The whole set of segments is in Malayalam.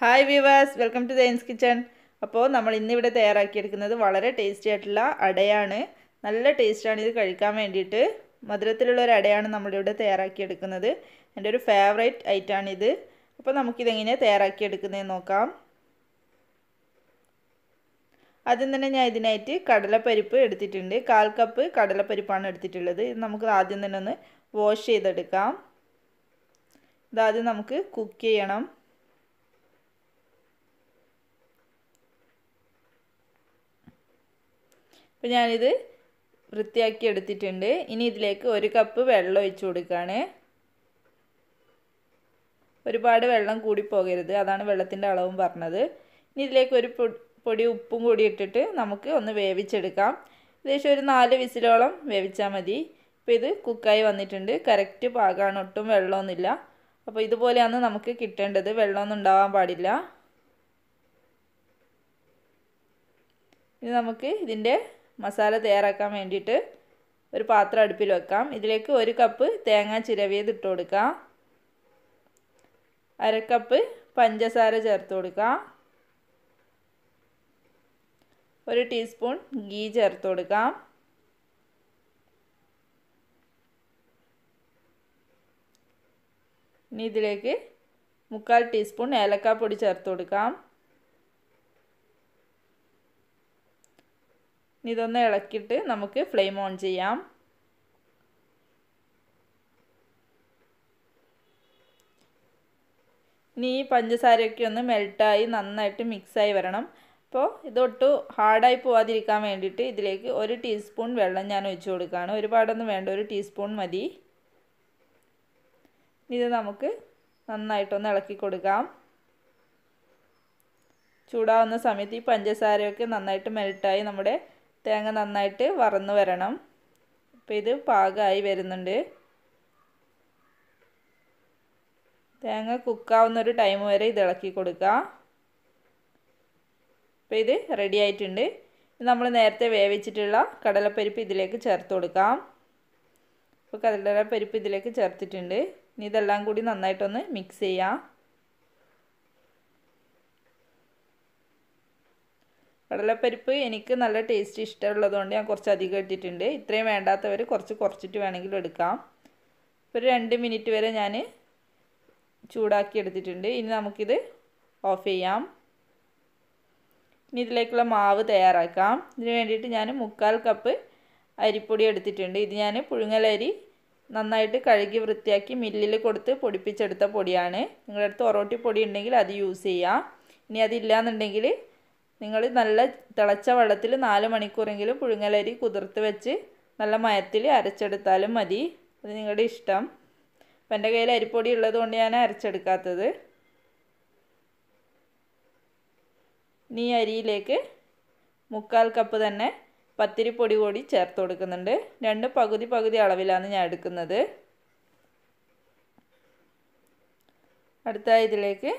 ഹായ് വ്യൂവേഴ്സ് വെൽക്കം ടു ദൈൻസ് കിച്ചൺ അപ്പോൾ നമ്മൾ ഇന്നിവിടെ തയ്യാറാക്കിയെടുക്കുന്നത് വളരെ ടേസ്റ്റി ആയിട്ടുള്ള അടയാണ്. നല്ല ടേസ്റ്റാണ് ഇത് കഴിക്കാൻ വേണ്ടിയിട്ട്. മധുരത്തിലുള്ള ഒരു അടയാണ് നമ്മളിവിടെ തയ്യാറാക്കിയെടുക്കുന്നത്. എന്റെ ഒരു ഫേവറേറ്റ് ഐറ്റാണിത് അപ്പോൾ നമുക്കിതെങ്ങനെയാണ് തയ്യാറാക്കിയെടുക്കുന്നതെന്ന് നോക്കാം. ആദ്യം തന്നെ ഞാൻ ഇതിനായിട്ട് കടലപ്പരിപ്പ് എടുത്തിട്ടുണ്ട്. കാൽ കപ്പ് കടലപ്പരിപ്പാണ് എടുത്തിട്ടുള്ളത്. ഇത് നമുക്ക് ആദ്യം തന്നെ ഒന്ന് വാഷ് ചെയ്തെടുക്കാം. ഇതാദ്യം നമുക്ക് കുക്ക് ചെയ്യണം. അപ്പോൾ ഞാനിത് വൃത്തിയാക്കി എടുത്തിട്ടുണ്ട്. ഇനി ഇതിലേക്ക് ഒരു കപ്പ് വെള്ളം ഒഴിച്ചു കൊടുക്കുകയാണ് ഒരുപാട് വെള്ളം കൂടി പോകരുത്. അതാണ് വെള്ളത്തിന്റെ അളവും പറഞ്ഞത്. ഇനി ഇതിലേക്ക് ഒരു പൊടി ഉപ്പും കൂടി ഇട്ടിട്ട് നമുക്ക് ഒന്ന് വേവിച്ചെടുക്കാം. ഏകദേശം ഒരു നാല് വിസിലോളം വേവിച്ചാൽ മതി. ഇപ്പോൾ ഇത് കുക്കായി വന്നിട്ടുണ്ട്. കറക്റ്റ് പാകമാണ് ഒട്ടും വെള്ളമൊന്നുമില്ല. അപ്പോൾ ഇതുപോലെയാണ് നമുക്ക് കിട്ടേണ്ടത്. വെള്ളമൊന്നും ഉണ്ടാവാൻ പാടില്ല. ഇനി നമുക്ക് ഇതിന്റെ മസാല തയ്യാറാക്കാൻ വേണ്ടിയിട്ട് ഒരു പാത്രം അടുപ്പിൽ വെക്കാം. ഇതിലേക്ക് ഒരു കപ്പ് തേങ്ങ ചിരവിയത് ഇട്ട് കൊടുക്കാം അരക്കപ്പ് പഞ്ചസാര ചേർത്ത് കൊടുക്കാം ഒരു ടീസ്പൂൺ ഗീ ചേർത്ത് കൊടുക്കാം ഇനി ഇതിലേക്ക് മുക്കാൽ ടീസ്പൂൺ ഏലക്കാപ്പൊടി ചേർത്ത് കൊടുക്കാം. ഇതൊന്ന് ഇളക്കിയിട്ട് നമുക്ക് ഫ്ലെയിം ഓൺ ചെയ്യാം. ഇനി ഈ പഞ്ചസാരയൊക്കെ ഒന്ന് മെൽട്ടായി നന്നായിട്ട് മിക്സായി വരണം. അപ്പോൾ ഇതൊട്ട് ഹാർഡായി പോവാതിരിക്കാൻ വേണ്ടിയിട്ട് ഇതിലേക്ക് ഒരു ടീസ്പൂൺ വെള്ളം ഞാൻ ഒഴിച്ചു കൊടുക്കുകയാണ്. ഒരുപാടൊന്നും വേണ്ട ഒരു ടീസ്പൂൺ മതി. ഇത് നമുക്ക് നന്നായിട്ടൊന്ന് ഇളക്കി കൊടുക്കാം. ചൂടാവുന്ന സമയത്ത് ഈ പഞ്ചസാരയൊക്കെ നന്നായിട്ട് മെൽട്ടായി നമ്മുടെ തേങ്ങ നന്നായിട്ട് വറന്ന് വരണം. അപ്പോൾ ഇത് പാകമായി വരുന്നുണ്ട്. തേങ്ങ കുക്കാവുന്ന ഒരു ടൈം വരെ ഇത് ഇളക്കി കൊടുക്കുക അപ്പോൾ ഇത് റെഡി ആയിട്ടുണ്ട്. നമ്മൾ നേരത്തെ വേവിച്ചിട്ടുള്ള കടലപ്പരിപ്പ് ഇതിലേക്ക് ചേർത്ത് കൊടുക്കാം. അപ്പോൾ കടലപ്പരിപ്പ് ഇതിലേക്ക് ചേർത്തിട്ടുണ്ട്. ഇനി ഇതെല്ലാം കൂടി നന്നായിട്ടൊന്ന് മിക്സ് ചെയ്യാം. കടലപ്പരിപ്പ് എനിക്ക് നല്ല ടേസ്റ്റ് ഇഷ്ടമുള്ളതുകൊണ്ട് ഞാൻ കുറച്ച് അധികം ഇട്ടിട്ടുണ്ട്. ഇത്രയും വേണ്ടാത്തവർ കുറച്ച് കുറച്ചിട്ട് വേണമെങ്കിലും എടുക്കാം. ഒരു രണ്ട് മിനിറ്റ് വരെ ഞാൻ ചൂടാക്കി എടുത്തിട്ടുണ്ട്. ഇനി നമുക്കിത് ഓഫ് ചെയ്യാം. ഇനി ഇതിലേക്കുള്ള മാവ് തയ്യാറാക്കാം. ഇതിന് വേണ്ടിയിട്ട് ഞാൻ മുക്കാൽ കപ്പ് അരിപ്പൊടി എടുത്തിട്ടുണ്ട്. ഇത് ഞാൻ പുഴുങ്ങലരി നന്നായിട്ട് കഴുകി വൃത്തിയാക്കി മില്ലിൽ കൊടുത്ത് പൊടിപ്പിച്ചെടുത്ത പൊടിയാണ്. നിങ്ങളുടെ അടുത്ത് ഒറോട്ടി പൊടി ഉണ്ടെങ്കിൽ അത് യൂസ് ചെയ്യാം. ഇനി അതില്ലാന്നുണ്ടെങ്കിൽ നിങ്ങൾ നല്ല തിളച്ച വെള്ളത്തിൽ നാല് മണിക്കൂറെങ്കിലും പുഴുങ്ങലരി കുതിർത്ത് വെച്ച് നല്ല മയത്തിൽ അരച്ചെടുത്താലും മതി. അത് നിങ്ങളുടെ ഇഷ്ടം. അപ്പം എന്റെ കയ്യിൽ അരിപ്പൊടി ഉള്ളത് കൊണ്ട് ഞാൻ അരച്ചെടുക്കാത്തത്. നീ അരിയിലേക്ക് മുക്കാൽ കപ്പ് തന്നെ പത്തിരിപ്പൊടി കൂടി ചേർത്ത് കൊടുക്കുന്നുണ്ട്. രണ്ട് പകുതി പകുതി അളവിലാണ് ഞാൻ എടുക്കുന്നത്. അടുത്ത ഇതിലേക്ക്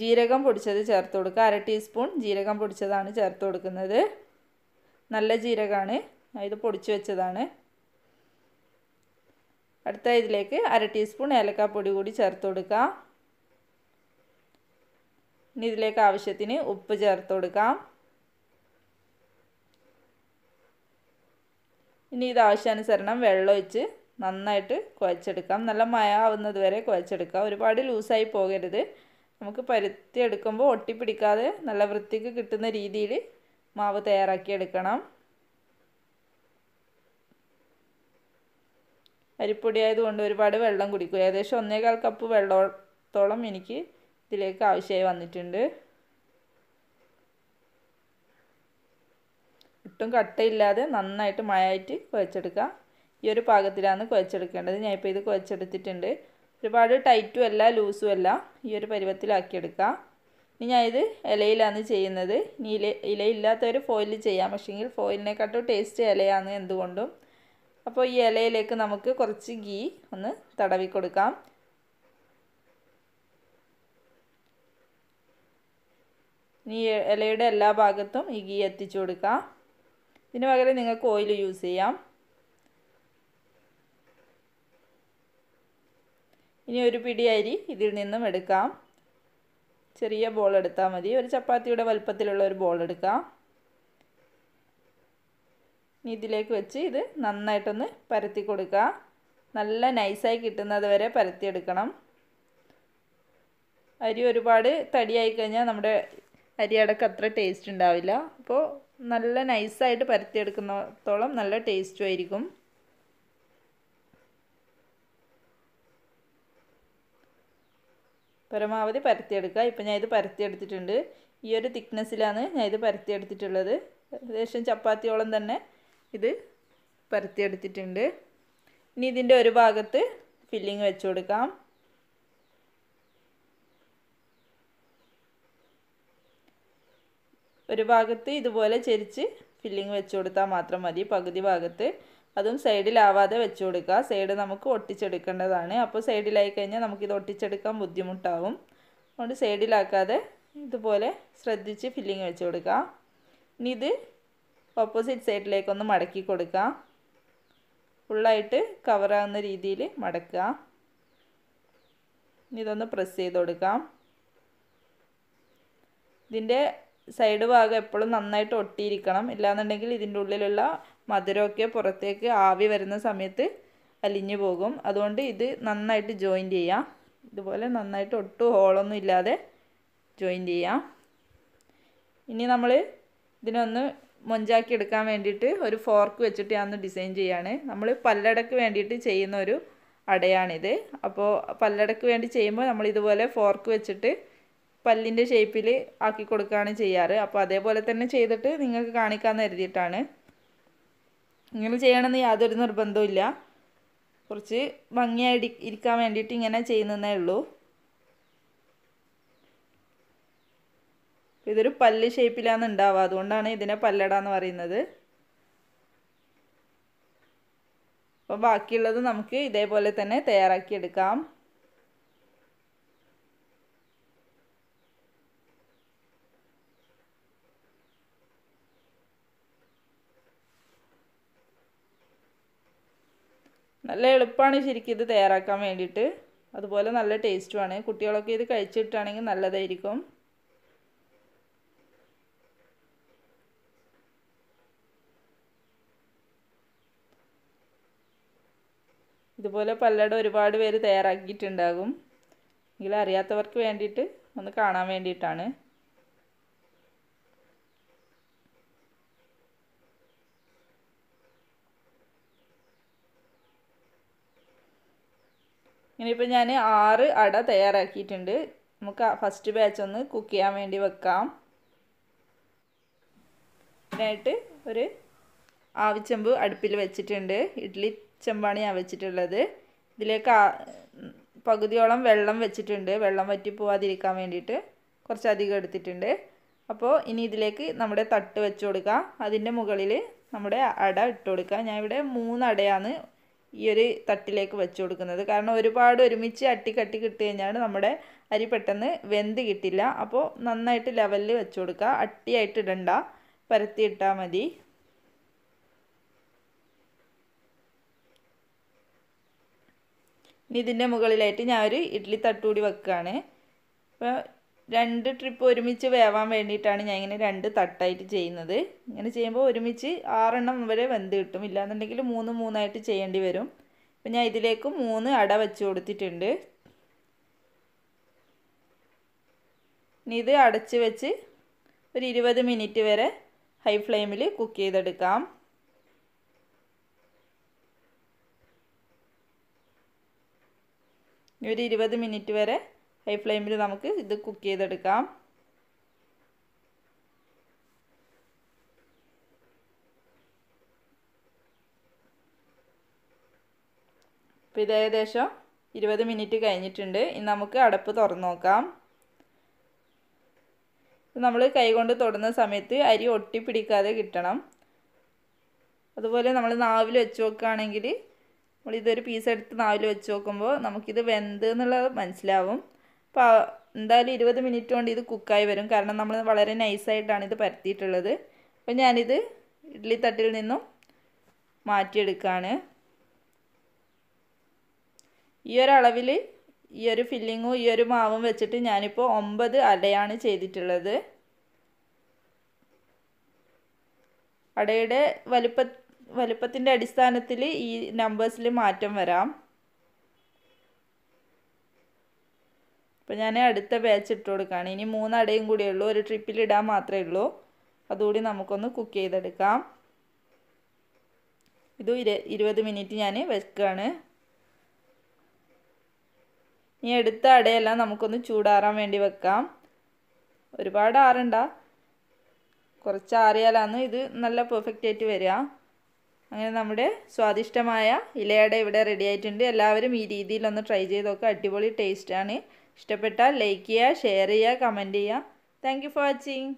ജീരകം പൊടിച്ചത് ചേർത്ത് കൊടുക്കുക. അര ടീസ്പൂൺ ജീരകം പൊടിച്ചതാണ് ചേർത്ത് കൊടുക്കുന്നത്. നല്ല ജീരകമാണ്. ഇത് പൊടിച്ചു വെച്ചതാണ്. അടുത്ത ഇതിലേക്ക് അര ടീസ്പൂൺ ഏലക്കാപ്പൊടി കൂടി ചേർത്ത് കൊടുക്കുക. ഇനി ഇതിലേക്ക് ആവശ്യത്തിന് ഉപ്പ് ചേർത്ത് കൊടുക്കാം. ഇനി ഇത് ആവശ്യാനുസരണം വെള്ളമൊഴിച്ച് നന്നായിട്ട് കുഴച്ചെടുക്കാം. നല്ല മയ ആവുന്നത് വരെ കുഴച്ചെടുക്കാം. ഒരുപാട് ലൂസായി പോകരുത്. നമുക്ക് പരുത്തി എടുക്കുമ്പോൾ ഒട്ടിപ്പിടിക്കാതെ നല്ല വൃത്തിക്ക് കിട്ടുന്ന രീതിയിൽ മാവ് തയ്യാറാക്കി എടുക്കണം. അരിപ്പൊടി ആയതുകൊണ്ട് ഒരുപാട് വെള്ളം കുടിക്കും ഏകദേശം ഒന്നേകാൽ കപ്പ് വെള്ളത്തോളം എനിക്ക് ഇതിലേക്ക് ആവശ്യമായി വന്നിട്ടുണ്ട്. ഒട്ടും കട്ടയില്ലാതെ നന്നായിട്ട് മഴയായിട്ട് കുഴച്ചെടുക്കുക ഈ ഒരു പാകത്തിലാണ് കുഴച്ചെടുക്കേണ്ടത്. ഞാൻ ഇപ്പോൾ ഇത് കുഴച്ചെടുത്തിട്ടുണ്ട്. ഒരുപാട് ടൈറ്റും അല്ല ലൂസും അല്ല. ഈ ഒരു പരുവത്തിലാക്കിയെടുക്കുക ഇനി ഞാൻ ഇത് ഇലയിലാണ് ചെയ്യുന്നത്. ഇനി ഇല ഇലയില്ലാത്തവർ ഫോയിൽ ചെയ്യാം. പക്ഷേങ്കിൽ ഫോയിലിനെക്കാട്ടും ടേസ്റ്റ് ഇലയാണ് എന്തുകൊണ്ടും. അപ്പോൾ ഈ ഇലയിലേക്ക് നമുക്ക് കുറച്ച് ഗീ ഒന്ന് തടവി കൊടുക്കാം. ഇനി ഇലയുടെ എല്ലാ ഭാഗത്തും ഈ ഗീ എത്തിച്ചു കൊടുക്കാം. ഇതിന് പകരം നിങ്ങൾക്ക് ഓയിൽ യൂസ് ചെയ്യാം. ഇനി ഒരു പിടി അരി ഇതിൽ നിന്നും എടുക്കാം. ചെറിയ ബോൾ എടുത്താൽ മതി. ഒരു ചപ്പാത്തിയുടെ വലുപ്പത്തിലുള്ള ഒരു ബോൾ എടുക്കാം. ഇനി ഇതിലേക്ക് വെച്ച് ഇത് നന്നായിട്ടൊന്ന് പരത്തി കൊടുക്കുക. നല്ല നൈസായി കിട്ടുന്നത് വരെ പരത്തിയെടുക്കണം അരി ഒരുപാട് തടിയായി കഴിഞ്ഞാൽ നമ്മുടെ അരിയടക്ക് അത്ര ടേസ്റ്റ് ഉണ്ടാവില്ല. അപ്പോൾ നല്ല നൈസായിട്ട് പരത്തിയെടുക്കുന്നത്തോളം നല്ല ടേസ്റ്റും ആയിരിക്കും. പരമാവധി പരത്തിയെടുക്കുക. ഇപ്പം ഞാൻ ഇത് പരത്തിയെടുത്തിട്ടുണ്ട്. ഈ ഒരു തിക്നെസ്സിലാണ് ഞാൻ ഇത് പരത്തിയെടുത്തിട്ടുള്ളത്. ഏകദേശം ചപ്പാത്തിയോളം തന്നെ ഇത് പരത്തിയെടുത്തിട്ടുണ്ട്. ഇനി ഇതിന്റെ ഒരു ഭാഗത്ത് ഫില്ലിങ് വെച്ച് കൊടുക്കാം. ഒരു ഭാഗത്ത് ഇതുപോലെ ചെരിച്ച് ഫില്ലിങ് വെച്ച് കൊടുത്താൽ മാത്രം മതി. പകുതി ഭാഗത്ത് അതും സൈഡിലാവാതെ വെച്ച് കൊടുക്കുക സൈഡ് നമുക്ക് ഒട്ടിച്ചെടുക്കേണ്ടതാണ്. അപ്പോൾ സൈഡിലായി കഴിഞ്ഞാൽ നമുക്കിത് ഒട്ടിച്ചെടുക്കാൻ ബുദ്ധിമുട്ടാവും. അതുകൊണ്ട് സൈഡിലാക്കാതെ ഇതുപോലെ ശ്രദ്ധിച്ച് ഫില്ലിങ് വെച്ച് കൊടുക്കുക. ഇനി ഇത് ഓപ്പോസിറ്റ് സൈഡിലേക്കൊന്ന് മടക്കി കൊടുക്കുക. ഫുള്ളായിട്ട് കവറാകുന്ന രീതിയിൽ മടക്കുക. ഇനി ഇതൊന്ന് പ്രസ് ചെയ്ത് കൊടുക്കാം ഇതിന്റെ സൈഡ് ഭാഗം എപ്പോഴും നന്നായിട്ട് ഒട്ടിയിരിക്കണം. ഇല്ലാന്നുണ്ടെങ്കിൽ ഇതിന്റെ ഉള്ളിലുള്ള മധുരമൊക്കെ പുറത്തേക്ക് ആവി വരുന്ന സമയത്ത് അലിഞ്ഞു പോകും. അതുകൊണ്ട് ഇത് നന്നായിട്ട് ജോയിന്റ് ചെയ്യാം. ഇതുപോലെ നന്നായിട്ട് ഒട്ടും ഹോളൊന്നും ഇല്ലാതെ ജോയിന്റ് ചെയ്യാം. ഇനി നമ്മൾ ഇതിനൊന്ന് മൊഞ്ചാക്കി എടുക്കാൻ വേണ്ടിയിട്ട് ഒരു ഫോർക്ക് വെച്ചിട്ട് ഞാൻ ഡിസൈൻ ചെയ്യാണ്. നമ്മൾ പല്ലടക്ക് വേണ്ടിയിട്ട് ചെയ്യുന്ന ഒരു അടയാണിത്. അപ്പോൾ പല്ലടക്ക് വേണ്ടി ചെയ്യുമ്പോൾ നമ്മൾ ഇതുപോലെ ഫോർക്ക് വെച്ചിട്ട് പല്ലിന്റെ ഷേപ്പിൽ ആക്കി കൊടുക്കുകയാണ് ചെയ്യാറ്. അപ്പോൾ അതേപോലെ തന്നെ ചെയ്തിട്ട് നിങ്ങൾക്ക് കാണിക്കാമെന്ന് കരുതിയിട്ടാണ്. ഇങ്ങനെ ചെയ്യണമെന്ന് യാതൊരു നിർബന്ധവും കുറച്ച് ഭംഗിയായി ഇരിക്കാൻ വേണ്ടിയിട്ട് ഇങ്ങനെ ചെയ്യുന്നതേ ഉള്ളൂ. ഇതൊരു പല്ല് ഷേപ്പിലാണ് ഉണ്ടാവുക അതുകൊണ്ടാണ് ഇതിനെ പല്ലട എന്ന് പറയുന്നത്. അപ്പോൾ ബാക്കിയുള്ളത് നമുക്ക് ഇതേപോലെ തന്നെ തയ്യാറാക്കിയെടുക്കാം നല്ല എളുപ്പമാണ് ശരിക്കും ഇത് തയ്യാറാക്കാൻ വേണ്ടിയിട്ട്. അതുപോലെ നല്ല ടേസ്റ്റുമാണ്. കുട്ടികളൊക്കെ ഇത് കഴിച്ചിട്ടാണെങ്കിൽ നല്ലതായിരിക്കും. ഇതുപോലെ പല്ലട ഒരുപാട് പേര് തയ്യാറാക്കിയിട്ടുണ്ടാകും. എങ്കിലും അറിയാത്തവർക്ക് വേണ്ടിയിട്ട് ഒന്ന് കാണാൻ വേണ്ടിയിട്ടാണ്. ഇനിയിപ്പോൾ ഞാൻ ആറ് അട തയ്യാറാക്കിയിട്ടുണ്ട്. നമുക്ക് ഫസ്റ്റ് ബാച്ച് ഒന്ന് കുക്ക് ചെയ്യാൻ വേണ്ടി വെക്കാം. ഇതിനായിട്ട് ഒരു ആവിച്ചെമ്പ് അടുപ്പിൽ വെച്ചിട്ടുണ്ട്. ഇഡ്ഡലി ചെമ്പാണ് ഞാൻ വെച്ചിട്ടുള്ളത്. ഇതിലേക്ക് പകുതിയോളം വെള്ളം വെച്ചിട്ടുണ്ട്. വെള്ളം വറ്റി പോവാതിരിക്കാൻ വേണ്ടിയിട്ട് കുറച്ചധികം എടുത്തിട്ടുണ്ട്. അപ്പോൾ ഇനി ഇതിലേക്ക് നമ്മുടെ തട്ട് വെച്ച് കൊടുക്കുക അതിന്റെ മുകളിൽ നമ്മുടെ അട ഇട്ട് കൊടുക്കുക ഞാൻ ഇവിടെ മൂന്ന് അടയാണ് ഈ ഒരു തട്ടിലേക്ക് വെച്ച് കൊടുക്കുന്നത്. കാരണം ഒരുപാട് ഒരുമിച്ച് അട്ടിക്കട്ടി കിട്ടി കഴിഞ്ഞാൽ നമ്മുടെ അരി പെട്ടെന്ന് വെന്ത് കിട്ടില്ല. അപ്പോൾ നന്നായിട്ട് ലെവലിൽ വെച്ച് കൊടുക്കുക. അട്ടിയായിട്ട് ഇടണ്ട. പരത്തി ഇട്ടാൽ മതി. ഇനി ഇതിന്റെ മുകളിലായിട്ട് ഞാൻ ഒരു ഇഡ്ഡലി തട്ടുകൂടി വെക്കുകയാണ്. അപ്പോൾ രണ്ട് ട്രിപ്പ് ഒരുമിച്ച് വേവാൻ വേണ്ടിയിട്ടാണ് ഞാൻ ഇങ്ങനെ രണ്ട് തട്ടായിട്ട് ചെയ്യുന്നത്. ഇങ്ങനെ ചെയ്യുമ്പോൾ ഒരുമിച്ച് ആറെണ്ണം വരെ വെന്ത് കിട്ടും. ഇല്ലാന്നുണ്ടെങ്കിൽ മൂന്ന് മൂന്നായിട്ട് ചെയ്യേണ്ടി വരും. അപ്പം ഞാൻ ഇതിലേക്ക് മൂന്ന് അട വെച്ച് കൊടുത്തിട്ടുണ്ട്. ഇനി ഇത് അടച്ച് വെച്ച് ഒരു ഇരുപത് മിനിറ്റ് വരെ ഹൈ ഫ്ലെയിമിൽ കുക്ക് ചെയ്തെടുക്കാം. ഒരു ഇരുപത് മിനിറ്റ് വരെ ഹൈ ഫ്ലെയിമിൽ നമുക്ക് ഇത് കുക്ക് ചെയ്തെടുക്കാം. അപ്പോൾ ഇത് ഏകദേശം ഇരുപത് മിനിറ്റ് കഴിഞ്ഞിട്ടുണ്ട്. ഇനി നമുക്ക് അടപ്പ് തുറന്നു നോക്കാം. നമ്മൾ കൈകൊണ്ട് തൊടുന്ന സമയത്ത് അരി ഒട്ടിപ്പിടിക്കാതെ കിട്ടണം. അതുപോലെ നമ്മൾ നാവിൽ വെച്ച് നോക്കുകയാണെങ്കിൽ നമ്മളിതൊരു പീസെടുത്ത് നാവിൽ വെച്ച് നോക്കുമ്പോൾ നമുക്കിത് വെന്ത് എന്നുള്ളത് മനസ്സിലാവും. അപ്പോൾ എന്തായാലും ഇരുപത് മിനിറ്റ് കൊണ്ട് ഇത് കുക്കായി വരും. കാരണം നമ്മൾ വളരെ നൈസായിട്ടാണ് ഇത് പരത്തിയിട്ടുള്ളത്. അപ്പോൾ ഞാനിത് ഇഡ്ഡലി തട്ടിൽ നിന്നും മാറ്റിയെടുക്കുകയാണ് ഈ ഒരളവിൽ ഈ ഒരു ഫില്ലിങ്ങും ഈ ഒരു മാവും വെച്ചിട്ട് ഞാനിപ്പോൾ ഒമ്പത് അടയാണ് ചെയ്തിട്ടുള്ളത്. അടയുടെ വലുപ്പ വലുപ്പത്തിന്റെ അടിസ്ഥാനത്തിൽ ഈ നമ്പേഴ്സിൽ മാറ്റം വരാം. അപ്പോൾ ഞാൻ അടുത്ത ബാച്ച് ഇട്ട് കൊടുക്കുകയാണ് ഇനി മൂന്നടയും കൂടിയേ ഉള്ളൂ. ഒരു ട്രിപ്പിൽ ഇടാൻ മാത്രമേ ഉള്ളൂ. അതുകൂടി നമുക്കൊന്ന് കുക്ക് ചെയ്തെടുക്കാം. ഇത് ഇരു ഇരുപത് മിനിറ്റ് ഞാൻ വെക്കുകയാണ് ഇനി എടുത്ത അടയെല്ലാം നമുക്കൊന്ന് ചൂടാറാൻ വേണ്ടി വെക്കാം. ഒരുപാട് ആറണ്ട. കുറച്ച് ആറിയാലാണ് ഇത് നല്ല പെർഫെക്റ്റ് ആയിട്ട് വരിക. അങ്ങനെ നമ്മുടെ സ്വാദിഷ്ടമായ ഇലയട ഇവിടെ റെഡി ആയിട്ടുണ്ട്. എല്ലാവരും ഈ രീതിയിലൊന്ന് ട്രൈ ചെയ്ത് നോക്കുക അടിപൊളി ടേസ്റ്റാണ് ഇഷ്ടപ്പെട്ടാൽ ലൈക്ക് ചെയ്യുക ഷെയർ ചെയ്യുക കമന്റ് ചെയ്യുക. Thank you for watching